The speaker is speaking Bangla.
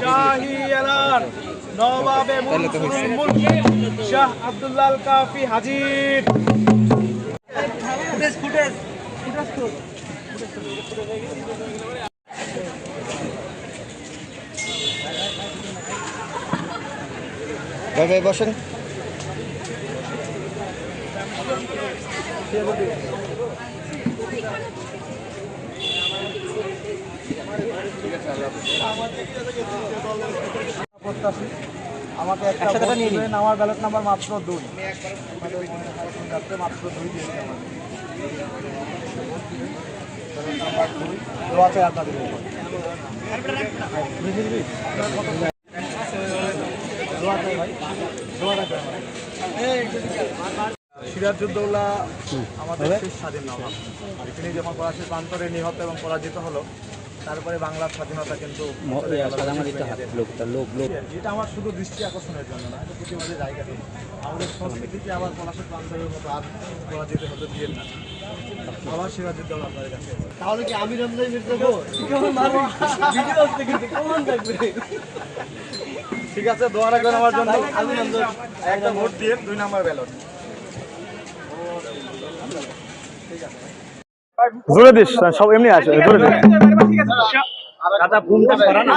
শাহী এলান নবাবে শাহ আব্দুল্লাহ কাফি হাজির। ফুটেজ ফুটেজ ভাই ভাই বসেন। প্রত্যাশী আমাকে একটা ভোট দিবেন আমার ব্যালট নাম্বার মাত্র দুই মাত্র দিয়েছে ব্যালট নাম্বার আপনাদের ভাই রাখবেন আমাদের স্বাধীন নবাব। আর তিনি যখন পলাশীর প্রান্তরে নিহত এবং পরাজিত হলো তারপরে বাংলার স্বাধীনতা কিন্তু। এটা আমার শুধু দৃষ্টি আকর্ষণের জন্য না এটা প্রতিবাদের জায়গা নেই। আমাদের সংস্কৃতিকে আবার পলাশের প্রান্তরের মতো আর পরাজিত হতে দিয়ে না। আবার সিরাজউদ্দৌলা আপনাদের কাছে। তাহলে কি আমি রমজান মির্জাবো ঠিক আছে দোয়া রাখবেন আমার জন্য। একটা ভোট দিয়ে দুই নাম্বার ব্যালট। জোরে দিস সব এমনি আছে দিস। গাঁদা ফুলটা সরানো